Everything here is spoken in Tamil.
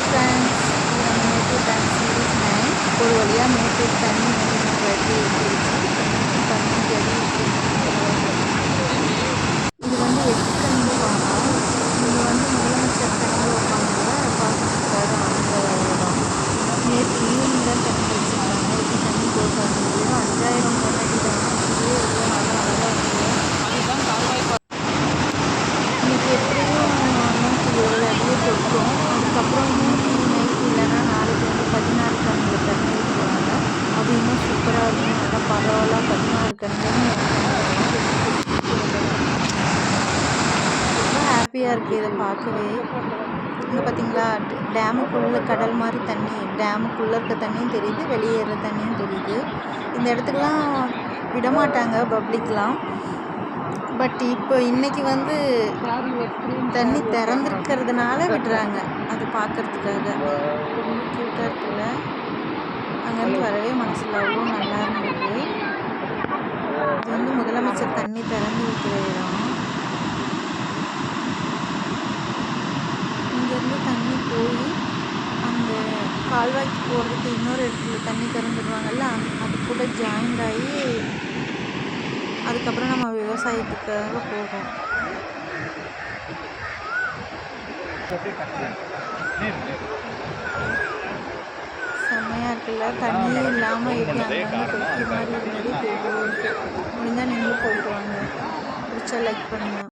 ஃப்ரெண்ட்ஸ் நம்ம மேட்டூர் டேம் சீரீஸ் நைன் ஒரு வழியாக எடுத்துருச்சு தண்ணி ஜடி இது வந்து எட்டுக்கண்டு பாலம் இது வந்து முதலமைச்சர் தலைமையில் உட்காந்து பார்த்துருக்காரு அந்த இடம். நேற்று ஈவினிங் தான் தண்ணி வச்சுருக்காங்க எப்படி தண்ணி போட்டாங்க அஞ்சாயிரம் கொண்டாடி தான் இதுவே எவ்வளோ நல்லா அழகாக இருக்குது இன்னைக்கு எப்படியும் சூப்பராக இருக்கும் நல்லா பரவாயில்ல ரொம்ப ஹாப்பியாக இருக்குது இதை பார்க்கவே. இங்கே பார்த்தீங்களா டேமுக்குள்ளே கடல் மாதிரி தண்ணி டேமுக்குள்ளே இருக்க தண்ணியும் தெரியுது வெளியேற தண்ணியும் தெரியுது. இந்த இடத்துக்குலாம் விடமாட்டாங்க பப்ளிக்லாம். பட் இப்போ இன்றைக்கி வந்து தண்ணி திறந்துருக்கிறதுனால விடுறாங்க அது பார்க்கறதுக்காக ரொம்ப க்யூட்டாக இருக்குல்ல. அங்கேருந்து வரவே மனசில் அவ்வளோ நல்லா இருந்தது இது வந்து முதலமைச்சர் தண்ணி திறந்து வைக்கிற இடம் இங்கேருந்து தண்ணி போய் அந்த கால்வாய்க்கு போகிறதுக்கு இன்னொரு இடத்துல தண்ணி திறந்துடுவாங்கல்ல அது கூட ஜாயிண்ட் ஆகி அதுக்கப்புறம் நம்ம விவசாயத்துக்காக போகும் செம்மையாக இருக்குல்ல? தண்ணியே இல்லாமல் எப்படி அங்கங்கே தொட்டி மாதிரி இருந்தது போகும் முடிஞ்சால் நீங்களும் போயிட்டு வாங்க. பிடிச்சா லைக் பண்ணுங்கள்